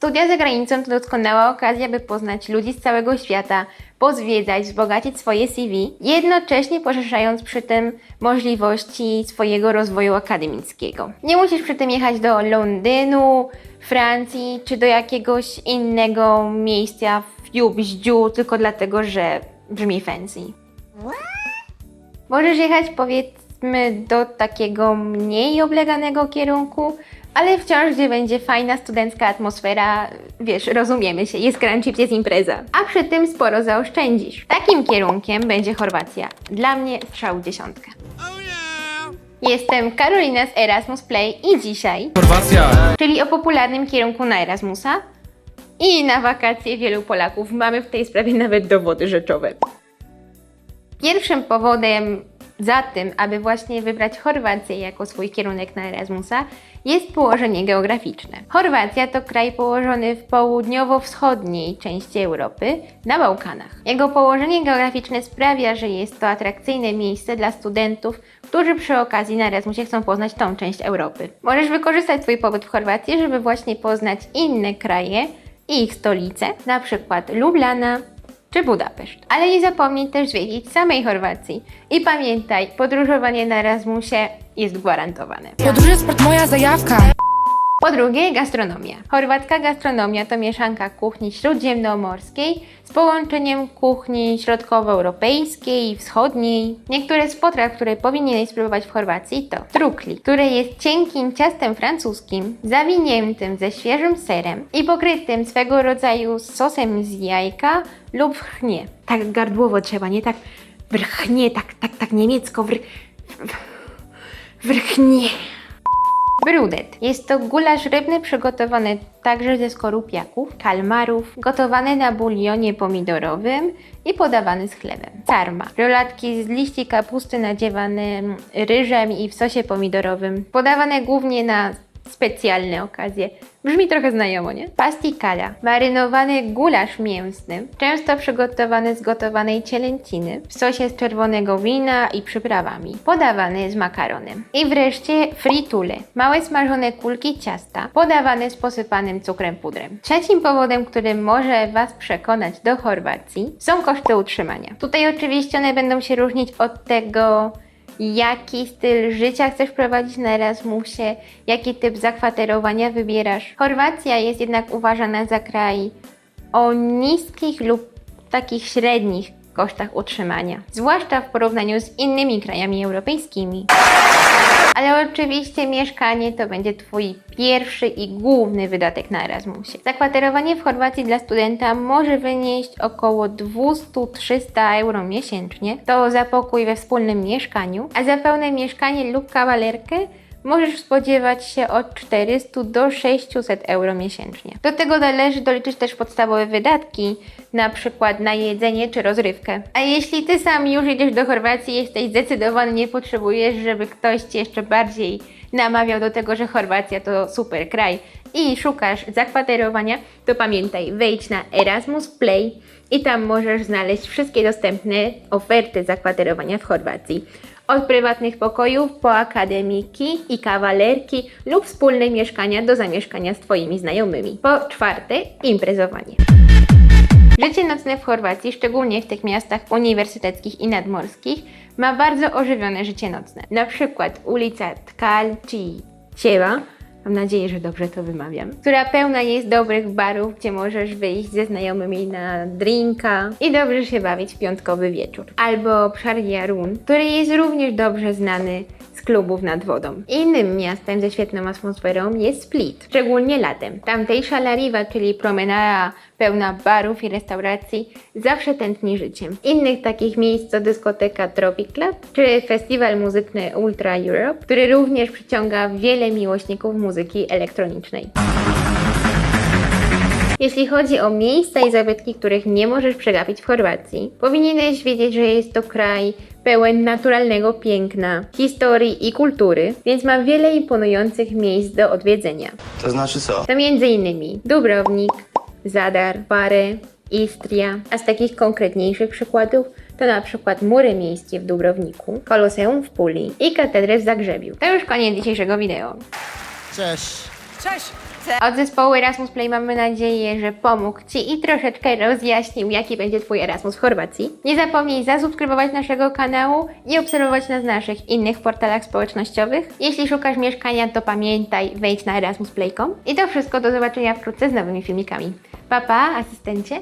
Studia za granicą to doskonała okazja, by poznać ludzi z całego świata, pozwiedzać, wzbogacić swoje CV, jednocześnie poszerzając przy tym możliwości swojego rozwoju akademickiego. Nie musisz przy tym jechać do Londynu, Francji czy do jakiegoś innego miejsca w Jubździu tylko dlatego, że brzmi fancy. Możesz jechać powiedzmy do takiego mniej obleganego kierunku, ale wciąż gdzie będzie fajna studencka atmosfera, wiesz, rozumiemy się, jest crunch chips, jest impreza. A przy tym sporo zaoszczędzisz. Takim kierunkiem będzie Chorwacja. Dla mnie strzał dziesiątkę. Jestem Karolina z Erasmus Play i dzisiaj, Chorwacja! czyli o popularnym kierunku na Erasmusa i na wakacje wielu Polaków. Mamy w tej sprawie nawet dowody rzeczowe. Pierwszym powodem za tym, aby właśnie wybrać Chorwację jako swój kierunek na Erasmusa, jest położenie geograficzne. Chorwacja to kraj położony w południowo-wschodniej części Europy, na Bałkanach. Jego położenie geograficzne sprawia, że jest to atrakcyjne miejsce dla studentów, którzy przy okazji na Erasmusie chcą poznać tą część Europy. Możesz wykorzystać swój pobyt w Chorwacji, żeby właśnie poznać inne kraje i ich stolice, na przykład Lublana, czy Budapeszt. Ale nie zapomnij też zwiedzić samej Chorwacji. I pamiętaj, podróżowanie na Erasmusie jest gwarantowane. Podróże sport moja zajawka. Po drugie, gastronomia. Chorwacka gastronomia to mieszanka kuchni śródziemnomorskiej z połączeniem kuchni środkowoeuropejskiej i wschodniej. Niektóre z potraw, które powinieneś spróbować w Chorwacji to trukli, które jest cienkim ciastem francuskim, zawiniętym ze świeżym serem i pokrytym swego rodzaju sosem z jajka lub chnie. Tak gardłowo trzeba, nie tak wrchnie, tak, tak, tak niemiecko wr... wrchnie. Brudet. Jest to gulasz rybny przygotowany także ze skorupiaków, kalmarów, gotowany na bulionie pomidorowym i podawany z chlebem. Sarma. Rolatki z liści kapusty nadziewane ryżem i w sosie pomidorowym. Podawane głównie na specjalne okazje. Brzmi trochę znajomo, nie? Pastikala. Marynowany gulasz mięsny, często przygotowany z gotowanej cielęciny, w sosie z czerwonego wina i przyprawami. Podawany z makaronem. I wreszcie fritule. Małe smażone kulki ciasta, podawane z posypanym cukrem pudrem. Trzecim powodem, który może Was przekonać do Chorwacji, są koszty utrzymania. Tutaj oczywiście one będą się różnić od tego, jaki styl życia chcesz prowadzić na Erasmusie, jaki typ zakwaterowania wybierasz. Chorwacja jest jednak uważana za kraj o niskich lub takich średnich kosztach utrzymania, zwłaszcza w porównaniu z innymi krajami europejskimi. Ale oczywiście mieszkanie to będzie Twój pierwszy i główny wydatek na Erasmusie. Zakwaterowanie w Chorwacji dla studenta może wynieść około 200-300 euro miesięcznie. To za pokój we wspólnym mieszkaniu, a za pełne mieszkanie lub kawalerkę możesz spodziewać się od 400 do 600 euro miesięcznie. Do tego należy doliczyć też podstawowe wydatki, na przykład na jedzenie czy rozrywkę. A jeśli ty sam już jedziesz do Chorwacji, jesteś zdecydowany, nie potrzebujesz, żeby ktoś cię jeszcze bardziej namawiał do tego, że Chorwacja to super kraj i szukasz zakwaterowania, to pamiętaj, wejdź na Erasmus Play i tam możesz znaleźć wszystkie dostępne oferty zakwaterowania w Chorwacji. Od prywatnych pokojów po akademiki i kawalerki lub wspólne mieszkania do zamieszkania z Twoimi znajomymi. Po czwarte, imprezowanie. Życie nocne w Chorwacji, szczególnie w tych miastach uniwersyteckich i nadmorskich, ma bardzo ożywione życie nocne. Na przykład ulica Tkalci Ciewa, mam nadzieję, że dobrze to wymawiam, która pełna jest dobrych barów, gdzie możesz wyjść ze znajomymi na drinka i dobrze się bawić w piątkowy wieczór. Albo Pszarjarun, który jest również dobrze znany z klubów nad wodą. Innym miastem ze świetną atmosferą jest Split, szczególnie latem. Tamtejsza Lariwa, czyli promenada pełna barów i restauracji, zawsze tętni życiem. Innych takich miejsc to dyskoteka Tropic Club, czy festiwal muzyczny Ultra Europe, który również przyciąga wiele miłośników muzyki elektronicznej. Jeśli chodzi o miejsca i zabytki, których nie możesz przegapić w Chorwacji, powinieneś wiedzieć, że jest to kraj pełen naturalnego piękna, historii i kultury, więc ma wiele imponujących miejsc do odwiedzenia. To znaczy co? To m.in. Dubrownik, Zadar, Pare, Istria, a z takich konkretniejszych przykładów to na przykład mury miejskie w Dubrowniku, Koloseum w Puli i katedrę w Zagrzebiu. To już koniec dzisiejszego wideo. Cześć. Cześć! Od zespołu Erasmus Play mamy nadzieję, że pomógł Ci i troszeczkę rozjaśnił, jaki będzie Twój Erasmus w Chorwacji. Nie zapomnij zasubskrybować naszego kanału i obserwować nas na naszych innych portalach społecznościowych. Jeśli szukasz mieszkania, to pamiętaj, wejdź na erasmusplay.com. I to wszystko, do zobaczenia wkrótce z nowymi filmikami. Pa, pa, asystencie.